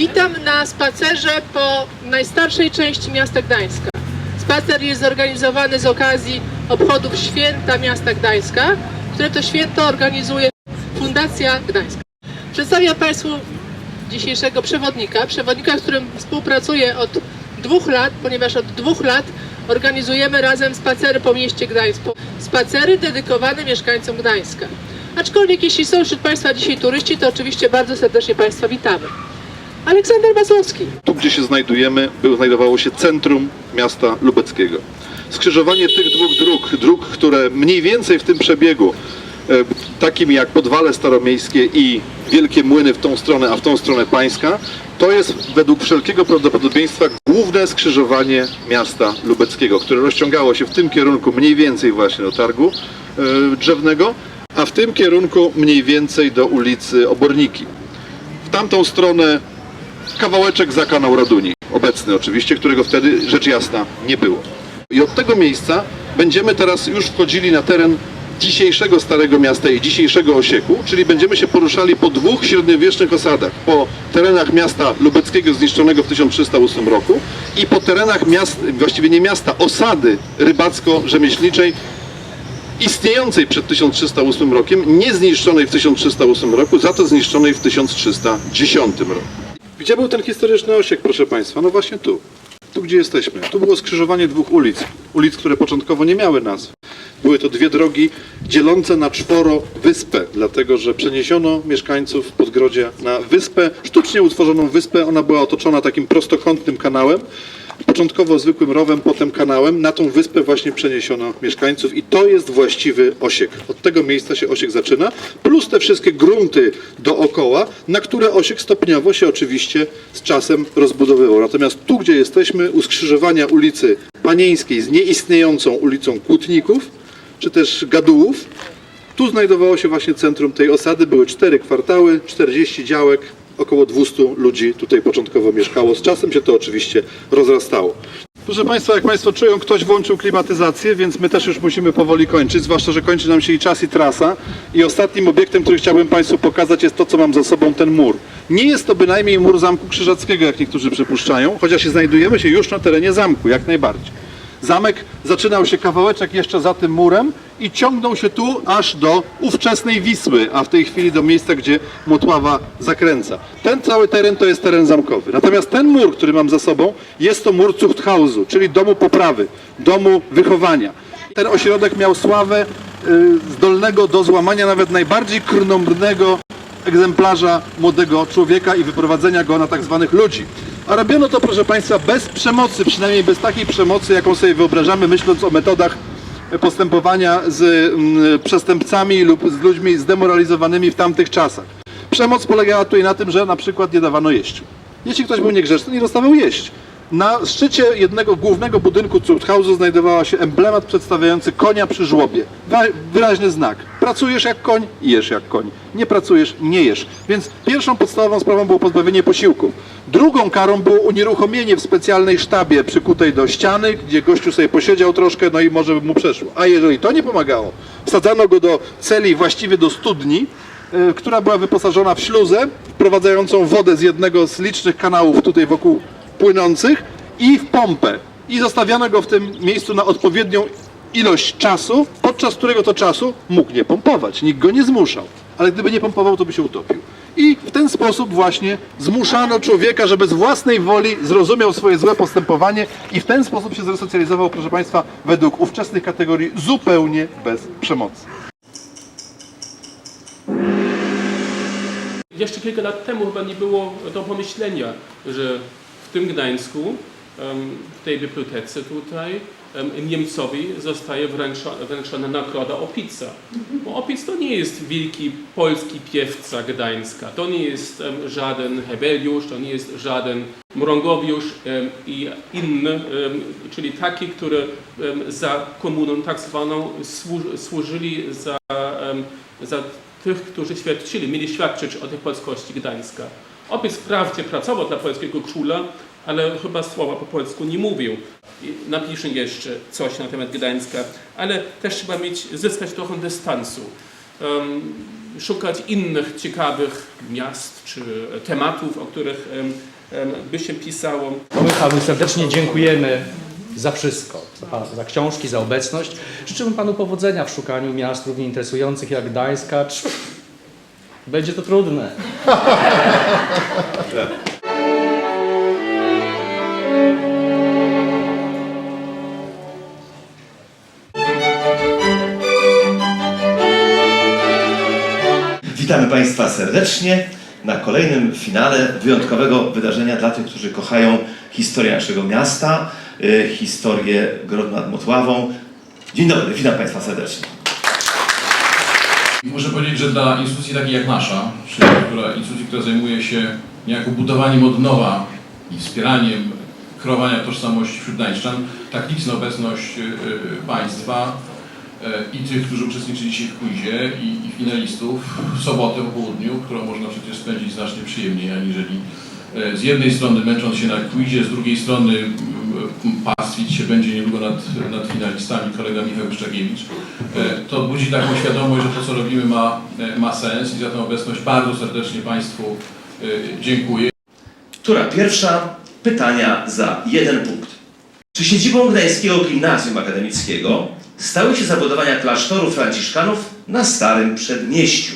Witam na spacerze po najstarszej części miasta Gdańska. Spacer jest zorganizowany z okazji obchodów święta miasta Gdańska, które to święto organizuje Fundacja Gdańska. Przedstawiam Państwu dzisiejszego przewodnika, przewodnika, z którym współpracuję od dwóch lat, ponieważ od dwóch lat organizujemy razem spacery po mieście Gdańsku. Spacery dedykowane mieszkańcom Gdańska. Aczkolwiek jeśli są wśród Państwa dzisiaj turyści, to oczywiście bardzo serdecznie Państwa witamy. Aleksander Masłowski. Tu, gdzie się znajdujemy, było, znajdowało się centrum miasta lubeckiego. Skrzyżowanie tych dwóch dróg, dróg, które mniej więcej w tym przebiegu, e, takim jak Podwale Staromiejskie i Wielkie Młyny w tą stronę, a w tą stronę Pańska, to jest według wszelkiego prawdopodobieństwa główne skrzyżowanie miasta lubeckiego, które rozciągało się w tym kierunku mniej więcej właśnie do targu e, drzewnego, a w tym kierunku mniej więcej do ulicy Oborniki. W tamtą stronę kawałeczek za kanał Raduni, obecny oczywiście, którego wtedy rzecz jasna nie było. I od tego miejsca będziemy teraz już wchodzili na teren dzisiejszego Starego Miasta i dzisiejszego Osieku, czyli będziemy się poruszali po dwóch średniowiecznych osadach, po terenach miasta lubeckiego zniszczonego w 1308 roku i po terenach miast, właściwie nie miasta, osady rybacko-rzemieślniczej istniejącej przed 1308 rokiem, nie zniszczonej w 1308 roku, za to zniszczonej w 1310 roku. Gdzie był ten historyczny osiek, proszę Państwa? No właśnie tu. Tu, gdzie jesteśmy. Tu było skrzyżowanie dwóch ulic. Ulic, które początkowo nie miały nazw. Były to dwie drogi dzielące na czworo wyspę, dlatego że przeniesiono mieszkańców Podgrodzia na wyspę, sztucznie utworzoną wyspę. Ona była otoczona takim prostokątnym kanałem. Początkowo zwykłym rowem, potem kanałem. Na tą wyspę właśnie przeniesiono mieszkańców i to jest właściwy osiek. Od tego miejsca się osiek zaczyna, plus te wszystkie grunty dookoła, na które osiek stopniowo się oczywiście z czasem rozbudowywał. Natomiast tu, gdzie jesteśmy, u skrzyżowania ulicy Panieńskiej z nieistniejącą ulicą Kłótników, czy też Gadułów, tu znajdowało się właśnie centrum tej osady, były cztery kwartały, 40 działek, około 200 ludzi tutaj początkowo mieszkało. Z czasem się to oczywiście rozrastało. Proszę Państwa, jak Państwo czują, ktoś włączył klimatyzację, więc my też już musimy powoli kończyć, zwłaszcza, że kończy nam się i czas, i trasa. I ostatnim obiektem, który chciałbym Państwu pokazać, jest to, co mam za sobą, ten mur. Nie jest to bynajmniej mur Zamku Krzyżackiego, jak niektórzy przypuszczają, chociaż znajdujemy się już na terenie zamku, jak najbardziej. Zamek zaczynał się kawałeczek jeszcze za tym murem i ciągnął się tu aż do ówczesnej Wisły, a w tej chwili do miejsca, gdzie Motława zakręca. Ten cały teren to jest teren zamkowy. Natomiast ten mur, który mam za sobą, jest to mur Zuchthausu, czyli domu poprawy, domu wychowania. Ten ośrodek miał sławę y, zdolnego do złamania nawet najbardziej krnąbrnego egzemplarza młodego człowieka i wyprowadzenia go na tak zwanych ludzi. A robiono to, proszę Państwa, bez przemocy, przynajmniej bez takiej przemocy, jaką sobie wyobrażamy, myśląc o metodach postępowania z mm, przestępcami lub z ludźmi zdemoralizowanymi w tamtych czasach. Przemoc polegała tutaj na tym, że na przykład nie dawano jeść. Jeśli ktoś był niegrzeczny, nie dostawał jeść. Na szczycie jednego głównego budynku Zuchthausu znajdowała się emblemat przedstawiający konia przy żłobie. Wyraźny znak. Pracujesz jak koń, jesz jak koń. Nie pracujesz, nie jesz. Więc pierwszą podstawową sprawą było pozbawienie posiłków. Drugą karą było unieruchomienie w specjalnej sztabie przykutej do ściany, gdzie gościu sobie posiedział troszkę, no i może by mu przeszło. A jeżeli to nie pomagało, wsadzano go do celi, właściwie do studni, y, która była wyposażona w śluzę wprowadzającą wodę z jednego z licznych kanałów tutaj wokół płynących i w pompę. I zostawiano go w tym miejscu na odpowiednią ilość czasu, podczas którego to czasu mógł nie pompować. Nikt go nie zmuszał. Ale gdyby nie pompował, to by się utopił. I w ten sposób właśnie zmuszano człowieka, żeby z własnej woli zrozumiał swoje złe postępowanie i w ten sposób się zresocjalizował, proszę Państwa, według ówczesnych kategorii zupełnie bez przemocy. Jeszcze kilka lat temu chyba nie było do pomyślenia, że w tym Gdańsku, w tej bibliotece tutaj, Niemcowi zostaje wręcza, wręczona nagroda Opica. Bo Opic to nie jest wielki polski piewca Gdańska, to nie jest żaden Hebeliusz, to nie jest żaden Mrągowiusz i inny, czyli taki, który za komuną tak zwaną słu- służyli za, za tych, którzy świadczyli, mieli świadczyć o tej polskości Gdańska. Opiec wprawdzie pracował dla polskiego króla, ale chyba słowa po polsku nie mówił. Napiszę jeszcze coś na temat Gdańska, ale też trzeba mieć, zyskać trochę dystansu. Um, szukać innych ciekawych miast czy tematów, o których em, em, by się pisało. Panu serdecznie dziękujemy za wszystko, za, za książki, za obecność. Życzymy panu powodzenia w szukaniu miast równie interesujących jak Gdańska. Będzie to trudne. Państwa serdecznie na kolejnym finale wyjątkowego wydarzenia dla tych, którzy kochają historię naszego miasta, y, historię Grodu nad Motławą. Dzień dobry, witam Państwa serdecznie. Muszę powiedzieć, że dla instytucji takiej jak nasza, czyli która, instytucji, która zajmuje się niejako budowaniem od nowa i wspieraniem kreowania tożsamości wśród Gdańszczan, tak liczna obecność y, y, Państwa i tych, którzy uczestniczyli dzisiaj w quizie i, i finalistów w sobotę po południu, którą można przecież spędzić znacznie przyjemniej, aniżeli y, z jednej strony męcząc się na quizie, z drugiej strony pastwić się będzie niedługo nad, nad finalistami, kolega Michał Szczagiewicz. E, to budzi taką świadomość, że to, co robimy, ma, e, ma sens i za tę obecność bardzo serdecznie Państwu e, dziękuję. Tura pierwsza, pytania za jeden punkt. Czy siedzibą Gdańskiego Gimnazjum Akademickiego stały się zabudowania klasztoru franciszkanów na Starym Przedmieściu?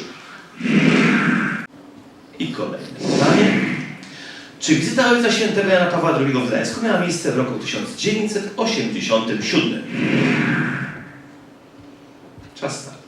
I kolejne pytanie. Czy wizyta Ojca Świętego Jana Pawła II w Gdańsku miała miejsce w roku 1987? Czas start.